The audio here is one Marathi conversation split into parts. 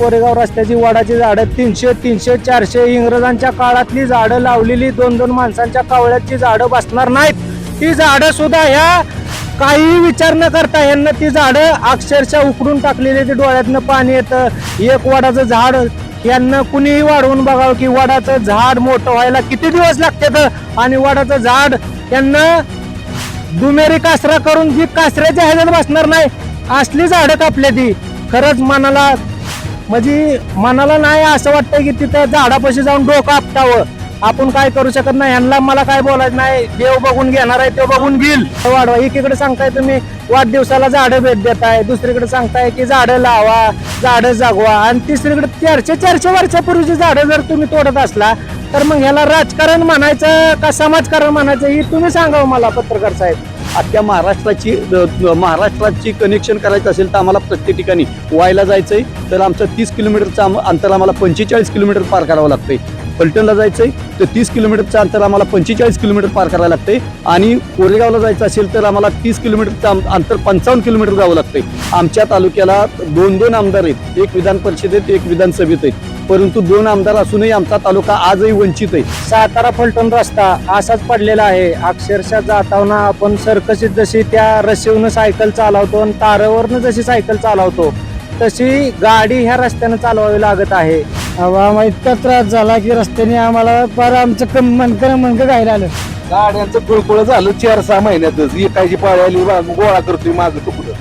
कोरेगाव रस्त्याची वडाची झाडं तीनशे तीनशे चारशे. इंग्रजांच्या काळातली झाडं लावलेली दोन दोन माणसांच्या कावळ्याची झाडं बसणार नाहीत. ती झाडं सुद्धा ह्या काही विचार न करता यांना ती झाडं अक्षरशः उकडून टाकलेली ती डोळ्यातनं पाणी येतं. एक वडाचं झाड यांना कुणीही वाढवून बघावं की वडाचं झाड मोठं व्हायला किती दिवस लागतात आणि वडाचं झाड यांना दुमेरी कासरा करून जी कासऱ्याच्या ह्याच्यात बसणार नाही. असली झाडं कापल्या ती खरंच मनाला म्हणजे मनाला नाही असं वाटतं की तिथं झाडापाशी जाऊन डोकं आपटावं. आपण काय करू शकत नाही. यांना मला काय बोलायचं नाही. देव बघून घेणार आहे तो बघून घेईल. वाढवा. एकीकडे सांगताय तुम्ही वाढदिवसाला झाडं भेट देताय. दुसरीकडे सांगताय की झाडं लावा झाडं जागवा. आणि तिसरीकडे चारशे चारशे वर्षापूर्वीची झाडं जर तुम्ही तोडत असला तर मग ह्याला राजकारण म्हणायचं का समाजकारण म्हणायचं ही तुम्ही सांगावं मला पत्रकार साहेब. अख्ख्या महाराष्ट्राची महाराष्ट्राची कनेक्शन करायचं असेल तर आम्हाला प्रत्येक ठिकाणी वायला आहे तर आमचं तीस किलोमीटरचं आम- अंतर आम्हाला पंचेचाळीस किलोमीटर पार करावं लागतं पलटणला जायचं आहे तर तीस किलोमीटरचं अंतर आम्हाला पंचेचाळीस किलोमीटर पार करायला आहे आणि कोरेगावला जायचं असेल तर आम्हाला तीस किलोमीटरचं अंतर पंचावन्न किलोमीटर जावं लागतंय. आमच्या तालुक्याला दोन दोन आमदार आहेत. एक विधान परिषदेत एक विधानसभेत आहेत. परंतु दोन आमदार असूनही आमचा तालुका आजही वंचित आहे. सातारा फलटण रस्ता असाच पडलेला आहे. अक्षरशः जाताना आपण सर्कशीत जशी त्या रशीवनं सायकल चालवतो आणि तारावरनं जशी सायकल चालवतो तशी गाडी ह्या रस्त्यानं चालवावी लागत आहे. आम्हाला इतका त्रास झाला की रस्त्याने आम्हाला फार आमचं कम मनकं मनकं घायला आलं. गाड्यांचं कुळकुळ झालं चार सहा महिन्यातच. एकाची पाळी आली गोळा करतोय माझं तुकडं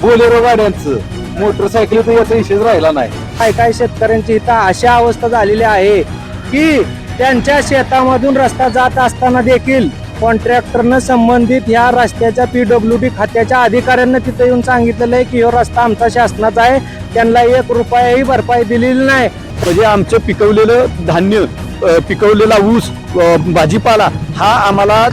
बोलेरो गाड्यांचं. मोटरसायकल तर याचा विषयच राहिला नाही. काय काय शेतकऱ्यांची इथं अशा अवस्था झालेली आहे की त्यांच्या शेतामधून रस्ता जात असताना देखील कॉन्ट्रॅक्टरनं संबंधित या रस्त्याच्या पी डब्ल्यू डी खात्याच्या अधिकाऱ्यांना तिथे येऊन सांगितलेलं आहे की हा रस्ता आमचा शासनाचा आहे. त्यांना एक रुपयाही भरपाई दिलेली नाही. म्हणजे आमचं पिकवलेलं धान्य पिकवलेला ऊस भाजीपाला हा आम्हाला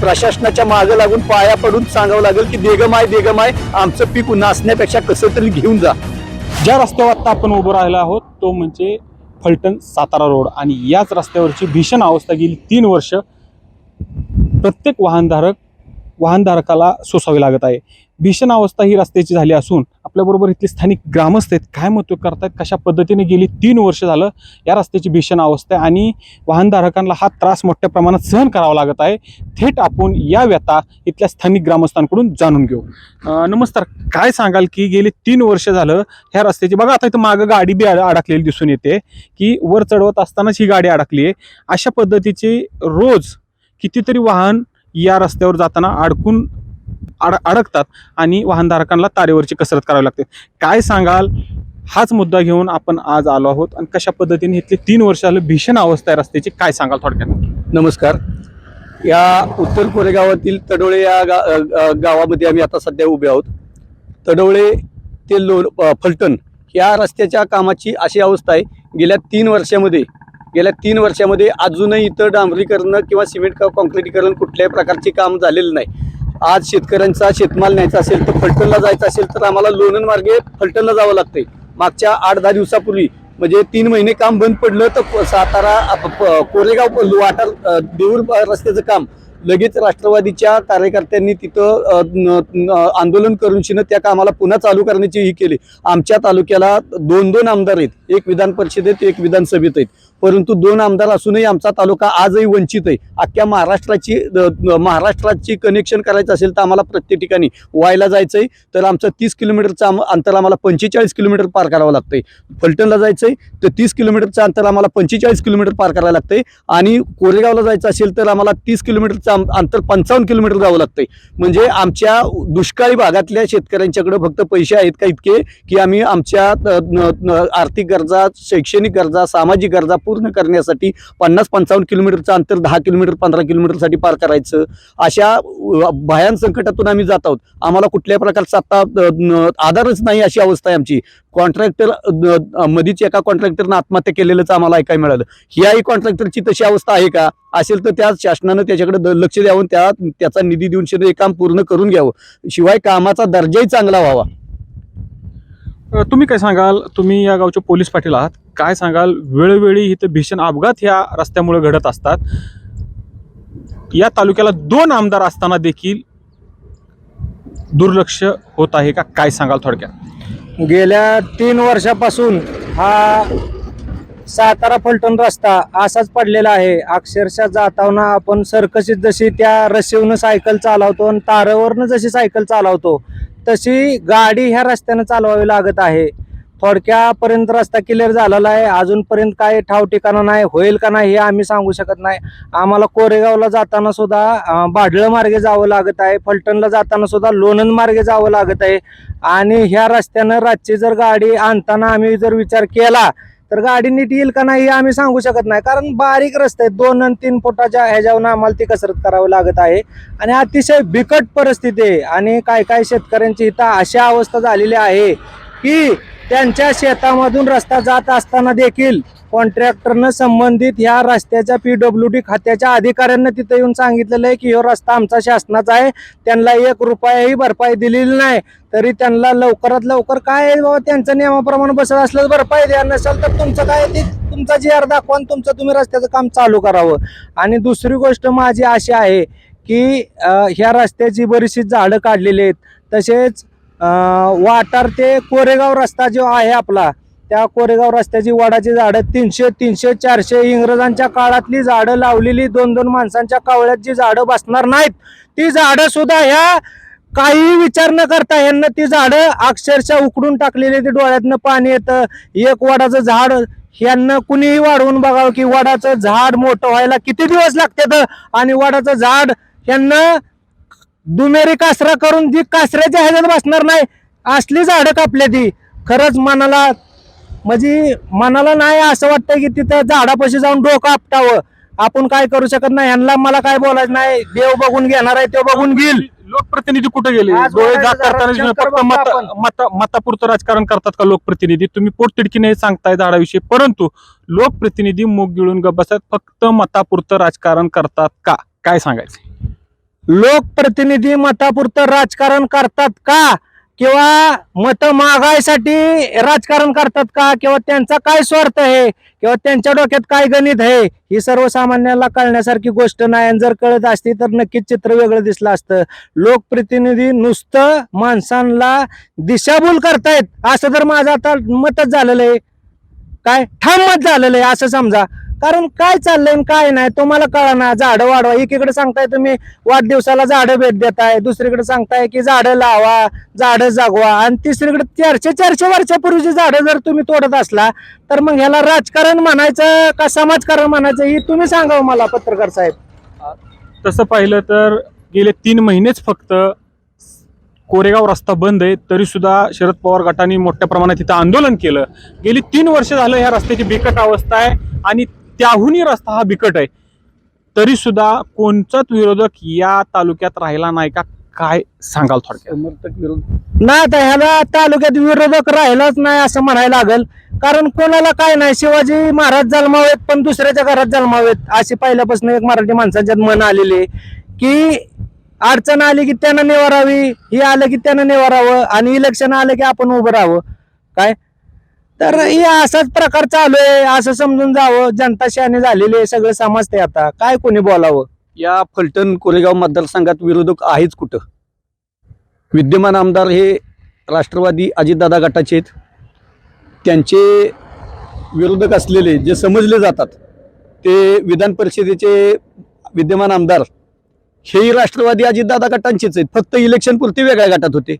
प्रशासनाच्या मागे लागून पाया पडून सांगावं लागेल की देगमाय देगमाय आमचं पीक नाचण्यापेक्षा कसं तरी घेऊन जा. ज्या रस्त्यावर आता आपण उभं राहिलो आहोत तो म्हणजे फलटण सातारा रोड. आणि याच रस्त्यावरची भीषण अवस्था गेली तीन वर्ष प्रत्येक वाहनधारक वाहनधारकाला सोसावी लागत आहे. भीषण अवस्था ही रस्त्याची झाली असून आपल्याबरोबर इथले स्थानिक ग्रामस्थ आहेत. काय महत्त्व करतात? कशा पद्धतीने गेली तीन वर्ष झालं या रस्त्याची भीषण अवस्था आहे आणि वाहनधारकांना हा त्रास मोठ्या प्रमाणात सहन करावा लागत आहे. थेट आपण या व्यथा इथल्या स्थानिक ग्रामस्थांकडून जाणून घेऊ. नमस्कार. काय सांगाल की गेली तीन वर्ष झालं ह्या रस्त्याची बघा आता इथं मागं गाडी बी अडकलेली दिसून येते. की वर चढवत असतानाच ही गाडी अडकली आहे. अशा पद्धतीचे रोज कितीतरी वाहन या रस्त्यावर जाताना अडकून अड अडकतात आणि वाहनधारकांना तारेवरची कसरत करावी लागते. काय सांगाल? हाच मुद्दा घेऊन आपण आज आलो आहोत आणि कशा पद्धतीने इथली तीन वर्ष झालं भीषण अवस्था आहे रस्त्याची काय सांगाल थोडक्यात? नमस्कार. या उत्तर कोरेगावातील तडोळे या गा गावामध्ये आम्ही आता सध्या उभे आहोत. तडोळे ते लो फलटण या रस्त्याच्या कामाची अशी अवस्था आहे गेल्या तीन वर्षामध्ये गेल्या तीन वर्षामध्ये अजूनही इथं डांबरीकरण किंवा सिमेंट का कॉन्क्रिटीकरण कुठल्याही प्रकारचे काम झालेलं नाही. आज शेतकऱ्यांचा शेतमाल न्यायचा असेल तर फलटणला जायचं असेल तर आम्हाला लोणंद मार्गे फलटणला जावं लागतंय. मागच्या आठ दहा दिवसापूर्वी म्हणजे तीन महिने काम बंद पडलं तर प- सातारा कोरेगाव वाटा देऊर रस्त्याचं काम. लगेच राष्ट्रवादीच्या कार्यकर्त्यांनी तिथं आंदोलन करून शिनं त्या कामाला पुन्हा चालू करण्याची ही केली. आमच्या तालुक्याला दोन दोन आमदार आहेत. एक विधान परिषदेत एक विधानसभेत आहेत. परंतु दोन आमदार असूनही आमचा तालुका आजही वंचित आहे. अख्ख्या महाराष्ट्राची महाराष्ट्राची कनेक्शन करायचं असेल तर आम्हाला प्रत्येक ठिकाणी वायला जायचंय. तर आमचं तीस किलोमीटरचं आम- अंतर आम्हाला पंचेचाळीस किलोमीटर पार करावं लागतंय. फलटणला जायचंय तर तीस किलोमीटरचं अंतर आम्हाला पंचेचाळीस किलोमीटर पार करायला लागतंय. आणि कोरेगावला जायचं असेल तर आम्हाला तीस किलोमीटरचं अंतर पंचावन्न किलोमीटर जावं लागतंय. म्हणजे आमच्या दुष्काळी भागातल्या शेतकऱ्यांच्याकडे फक्त पैसे आहेत का इतके? की आम्ही आमच्या आर्थिक गरजा शैक्षणिक गरजा सामाजिक गरजा पूर्ण करण्यासाठी पन्नास पंचावन्न किलोमीटरचं अंतर दहा किलोमीटर पंधरा किलोमीटरसाठी पार करायचं. अशा भयान संकटातून आम्ही जात आहोत. आम्हाला कुठल्याही प्रकारचा आता आधारच नाही अशी अवस्था आहे आमची. कॉन्ट्रॅक्टर मधीच एका कॉन्ट्रॅक्टरनं आत्महत्या केलेलंच आम्हाला ऐकायला मिळालं. ह्याही कॉन्ट्रॅक्टरची तशी अवस्था आहे का? असेल तर त्या शासनानं त्याच्याकडे लक्ष द्यावं त्या त्याचा निधी देऊन शरीर काम पूर्ण करून घ्यावं. शिवाय कामाचा दर्जाही चांगला व्हावा. तुम्ही काय सांगाल? तुम्ही या गावचे पोलीस पाटील आहात. काय सांगाल? वेळोवेळी इथं भीषण अपघात ह्या रस्त्यामुळे घडत असतात. या तालुक्याला दोन आमदार असताना देखील दुर्लक्ष होत आहे का? काय सांगाल थोडक्यात? गेल्या तीन वर्षापासून हा सातारा फलटण रस्ता असाच पडलेला आहे. अक्षरशः जाताना आपण सरकशीत जशी त्या रस्सीवनं सायकल चालवतो आणि तारावरनं जशी सायकल चालवतो तशी गाडी ह्या रस्त्यानं चालवावी लागत आहे. थोडक्यापर्यंत रस्ता क्लिअर झालेला आहे. अजूनपर्यंत काय ठाव ठिकाणा नाही. होईल का नाही हे आम्ही सांगू शकत नाही. आम्हाला कोरेगावला जाताना सुद्धा अं, मार्गे जावं लागत आहे. फलटणला जाताना सुद्धा लोणंद मार्गे जावं लागत आहे. आणि ह्या रस्त्यानं रातची जर गाडी आणताना आम्ही जर विचार केला तर गाडी नीट येईल का नाही हे आम्ही सांगू शकत नाही. कारण बारीक रस्ते आहेत. दोन आणि तीन फुटाच्या ह्याच्यावरून आम्हाला ती कसरत करावी लागत आहे. आणि अतिशय बिकट परिस्थिती आहे. आणि काय काय शेतकऱ्यांची इथं अशी अवस्था झालेली आहे की त्यांच्या शेतामधून रस्ता जात असताना देखील कॉन्ट्रॅक्टरनं संबंधित ह्या रस्त्याच्या पीडब्ल्यू डी खात्याच्या अधिकाऱ्यांना तिथे येऊन सांगितलेलं आहे की हो रस्ता आमचा शासनाचा आहे. त्यांना एक रुपयाही भरपाई दिलेली नाही. तरी त्यांना लवकरात लवकर काय आहे बाबा? त्यांचं नियमाप्रमाणे बसत असलं भरपाई द्या. नसेल तर तुमचं काय ते तुमचा जी आर दाखवा तुमचं तुम्ही रस्त्याचं काम चालू करावं. आणि दुसरी गोष्ट माझी अशी आहे की ह्या रस्त्याची बरीचशी झाडं काढलेली आहेत. तसेच वाटार ते कोरेगाव रस्ता जो आहे आपला त्या कोरेगाव रस्त्याची वडाची झाडं तीनशे तीनशे चारशे इंग्रजांच्या काळातली झाडं लावलेली दोन दोन माणसांच्या कावळ्यात जी झाडं बसणार नाहीत ती झाडं सुद्धा ह्या काही विचार न करता यांना ती झाडं अक्षरशः उकडून टाकलेली ती डोळ्यातनं पाणी येतं एक वडाचं झाड यांना कुणीही वाढवून बघावं की वडाचं झाड मोठं व्हायला किती दिवस लागतात आणि वडाचं झाड यांना दुमेरी कासरा करून जी कासऱ्याच्या ह्याच्यात बसणार नाही असली झाडं कापल्या ती. खरंच मनाला म्हणजे मनाला नाही असं वाटतं की तिथं झाडापाशी जाऊन डोकं आपटावं. आपण काय करू शकत नाही यांना मला काय बोलायचं नाही. देव बघून घेणार आहे तो बघून घेईल. लोकप्रतिनिधी कुठे गेले? डोळे जाग करताना फक्त मत मतापुरतं राजकारण करतात का लोकप्रतिनिधी? तुम्ही पोटतिडकीने सांगताय झाडाविषयी. परंतु लोकप्रतिनिधी मुग गिळून गप्प बसतात. फक्त मतापुरतं राजकारण करतात का? काय सांगायचं? लोकप्रतिनिधी मतापुरतं राजकारण करतात का? किंवा मत मागायसाठी राजकारण करतात का? किंवा त्यांचा काय स्वार्थ आहे? किंवा त्यांच्या डोक्यात काय गणित आहे? ही सर्वसामान्याला कळण्यासारखी गोष्ट नाही. आणि जर कळत असती तर नक्कीच चित्र वेगळं दिसलं असतं. लोकप्रतिनिधी नुसतं माणसांना दिशाभूल करतायत. असं तर माझं आता मतच झालेलं आहे. काय? ठाम मत झालेलं आहे. असं समजा. कारण काय चाललंय आणि काय नाही तुम्हाला कळना. झाडं वाढवा. एकीकडे सांगताय तुम्ही वाढदिवसाला झाडं भेट देताय. दुसरीकडे सांगताय की झाडं लावा झाडं जागवा. आणि तिसरीकडे चारशे चारशे वर्षापूर्वीची झाडं जर तुम्ही तोडत असला तर मग ह्याला राजकारण म्हणायचं का समाजकारण म्हणायचं ही तुम्ही सांगावं मला पत्रकार साहेब. तसं पाहिलं तर गेले तीन महिनेच फक्त कोरेगाव रस्ता बंद आहे तरी सुद्धा शरद पवार गटाने मोठ्या प्रमाणात तिथं आंदोलन केलं. गेली तीन वर्ष झालं ह्या रस्त्याची बिकट अवस्था आहे आणि त्याहूनही रस्ता हा बिकट आहे. तरी सुद्धा कोणचाच विरोधक या तालुक्यात राहिला नाही का? काय सांगाल थोडक्यात? समर्थक विरोध. नाही आता ह्याला तालुक्यात विरोधक राहिलाच नाही असं म्हणायला लागल. कारण कोणाला काय नाही शिवाजी महाराज जन्मावेत पण दुसऱ्याच्या घरात जन्मावेत. अशी पहिल्यापासून एक मराठी माणसांच्यात मन आलेली आहे की अडचण आली की त्यानं निवारावी ही आलं की त्यानं निवारावं आणि इलेक्शन आलं की आपण उभं राहावं. काय? तर हे असाच प्रकार चालू आहे. असं समजून जावं. जनता शहाणी झालेली आहे. सगळं समजते आता. काय कोणी बोलावं? या फलटण कोरेगाव मतदारसंघात विरोधक आहेच कुठं? विद्यमान आमदार हे राष्ट्रवादी अजितदादा गटाचे आहेत. त्यांचे विरोधक असलेले जे समजले जातात ते विधान परिषदेचे विद्यमान आमदार हेही राष्ट्रवादी अजितदादा गटांचेच आहेत. फक्त इलेक्शन पुरते वेगळ्या गटात होते.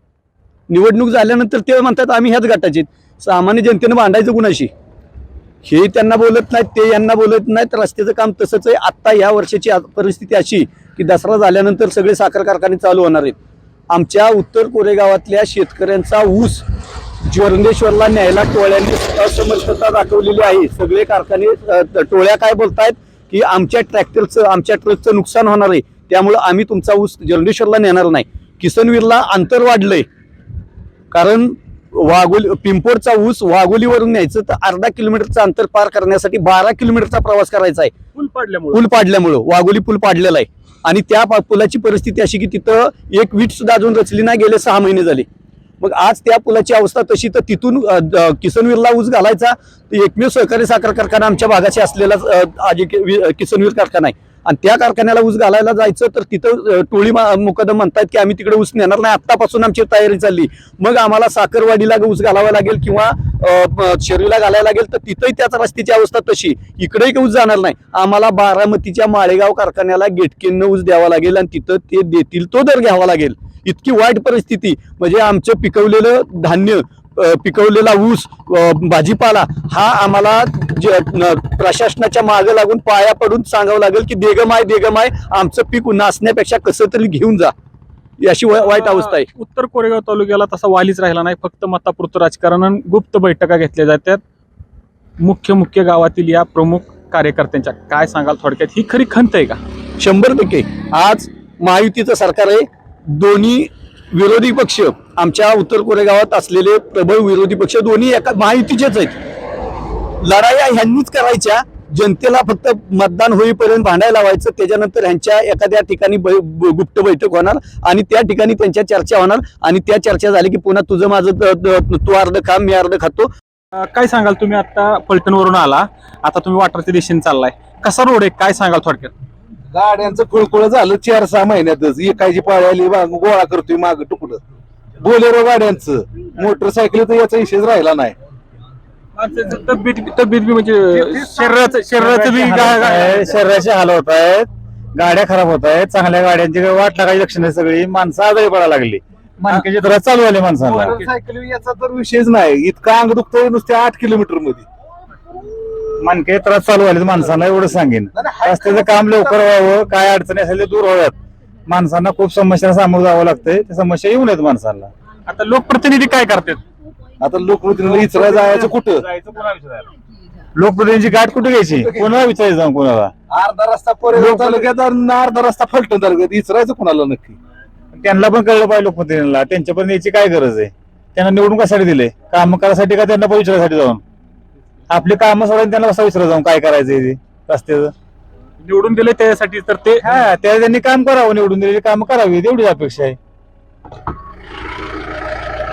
निवडणूक झाल्यानंतर ते म्हणतात आम्ही ह्याच गटाचे आहेत. सामान्य जनतेनं भांडायचं कुणाशी? हे त्यांना बोलत नाहीत ते यांना बोलत नाहीत रस्त्याचं काम तसंच आहे. आत्ता या वर्षाची परिस्थिती अशी की दसरा झाल्यानंतर सगळे साखर कारखाने चालू होणार आहेत. आमच्या उत्तर कोरेगावातल्या शेतकऱ्यांचा ऊस ज्वरंदेश्वरला न्यायला टोळ्यांनी असमर्थता दाखवलेली आहे. सगळे कारखाने टोळ्या काय बोलतायत? की आमच्या ट्रॅक्टरचं आमच्या ट्रकचं नुकसान होणार आहे. त्यामुळं आम्ही तुमचा ऊस जरंडेश्वरला नेणार नाही. किसनवीरला अंतर वाढलंय. कारण वाघोली पिंपोरचा ऊस वाघोलीवरून न्यायचं तर अर्धा किलोमीटरचं अंतर पार करण्यासाठी बारा किलोमीटरचा प्रवास करायचा आहे. पूल पाडल्यामुळे. पूल पाडल्यामुळं वाघोली पूल पाडलेला आहे. आणि त्या पुलाची परिस्थिती अशी की तिथं एक वीट सुद्धा अजून रचली नाही गेले सहा महिने झाले. मग आज त्या पुलाची अवस्था तशी तर तिथून किसनवीरला ऊस घालायचा एकमेव सहकारी साखर कारखाना आमच्या भागाशी असलेला किसनवीर कारखाना आहे. आणि त्या कारखान्याला ऊस घालायला जायचं तर तिथं टोळी मा- मुकदम म्हणतात की आम्ही तिकडे ऊस नेणार नाही. आत्तापासून आमची तयारी चालली. मग आम्हाला साखरवाडीला ऊस घालावा लागेल किंवा अ, शरीला घालायला लागेल तर तिथंही त्याच रस्त्याची अवस्था तशी. इकडेही ऊस जाणार नाही. आम्हाला बारामतीच्या माळेगाव कारखान्याला गेटकेनं ऊस द्यावा लागेल आणि तिथं ते देतील तो दर घ्यावा लागेल. इतकी वाईट परिस्थिती. म्हणजे आमचं पिकवलेलं धान्य पिकवलेला ऊस भाजीपाला हा आम्हाला प्रशासनाच्या मागे लागून पाया पडून सांगावं लागेल की देगमाय देगमाय आमचं पीक नाचण्यापेक्षा कसं तरी घेऊन जा. अशी वा- वाईट अवस्था आहे. उत्तर कोरेगाव तालुक्याला तसा वालीच राहिला नाही. फक्त मतापुरतं राजकारण गुप्त बैठका घेतल्या जातात. मुख्य मुख्य गावातील या प्रमुख कार्यकर्त्यांच्या काय सांगाल थोडक्यात? ही खरी खंत आहे का? शंभर टक्के. आज महायुतीचं सरकार आहे. दोन्ही विरोधी पक्ष आमच्या उत्तर कोरेगावात असलेले प्रबळ विरोधी पक्ष दोन्ही एका महायुतीचेच आहेत. लढाया ह्यांनीच करायच्या जनतेला फक्त मतदान होईपर्यंत भांडायला लावायचं त्याच्यानंतर ह्यांच्या एखाद्या ठिकाणी ब- गुप्त बैठक होणार आणि त्या ठिकाणी त्यांच्या चर्चा होणार आणि त्या चर्चा झाली की पुन्हा तुझं माझं तू अर्ध खा मी अर्ध खातो. काय सांगाल तुम्ही? आता पलटणवरून आला. आता तुम्ही वाटरच्या दिशेने चाललाय. कसा रोड आहे? काय सांगाल थोडक्यात? गाड्यांचं खुळखुळ झालं चार सहा महिन्यातच. एकाची पाळी आली गोळा करतोय माग तुकडं बोलेरो गाड्यांचं. मोटरसायकल तर याचा विषयच राहिला नाही. तब्येत तब्येत बी म्हणजे शरीराचं शरीराचं बी गा- गा- शरीराचे हाल होत आहेत. गाड्या खराब होत आहेत. चांगल्या गाड्यांची वाट लागायची लक्षणं सगळी? माणसं आजारी पडायला लागली. मानकेची तर चालू आले माणसाला. मोटरसायकल याचा तर विषयच नाही. इतका अंग दुखतोय नुसत्या आठ किलोमीटरमध्ये मानके त्रास चालू आले माणसांना एवढं सांगेन. रस्त्याचं काम लवकर व्हावं काय अडचणी असेल ते दूर व्हाव्यात. माणसांना खूप समस्या सामोरं जावं लागतंय त्या समस्या येऊ नयेत माणसाला आता लोकप्रतिनिधी काय करतात? आता लोकप्रतिनिधी इचरा जायचं कुठं? लोकप्रतिनिधीची गाठ कुठे घ्यायची? कोणाला विचारायचं जाऊन कोणाला? अर्धा रस्ता कोरेगाव तालुक्यात आणि अर्धा रस्ता फलटण तालुक्यात इचरायचं कुणाला नक्की? त्यांना पण कळलं पाहिजे लोकप्रतिनिधीला त्यांच्यापर्यंत याची काय गरज आहे? त्यांना निवडून कशासाठी दिले काम करायसाठी का त्यांना पण विचारायसाठी जाऊन? आपली कामं सोडून त्यांना कसं विचारा जाऊन काय करायचंय ते रस्त्याचं? निवडून दिले त्यासाठी तर ते हा त्या त्यांनी काम करावं निवडून दिलेली काम करावी एवढीच अपेक्षा आहे.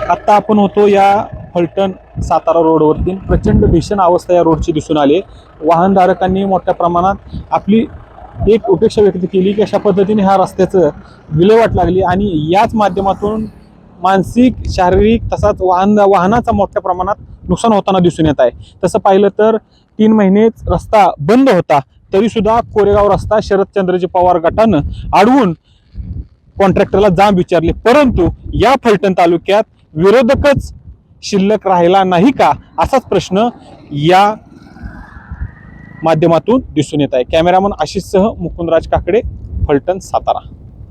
आता आपण होतो या फलटण सातारा रोडवरती. प्रचंड भीषण अवस्था या रोडची दिसून आली वाहनधारकांनी मोठ्या प्रमाणात आपली एक उपेक्षा व्यक्त केली की अशा पद्धतीने ह्या रस्त्याचं विल्हेवाट लागली आणि याच माध्यमातून मानसिक शारीरिक तसाच वाहन वाहनाचा मोठ्या प्रमाणात नुकसान होताना दिसून येत आहे. तसं पाहिलं तर तीन महिनेच रस्ता बंद होता तरी सुद्धा कोरेगाव रस्ता शरदचंद्रजी पवार गटानं अडवून कॉन्ट्रॅक्टरला जाब विचारले. परंतु या फलटण तालुक्यात विरोधकच शिल्लक राहिला नाही का? असाच प्रश्न या माध्यमातून दिसून येत आहे. कॅमेरामन आशिषसह मुकुंदराज काकडे फलटण सातारा.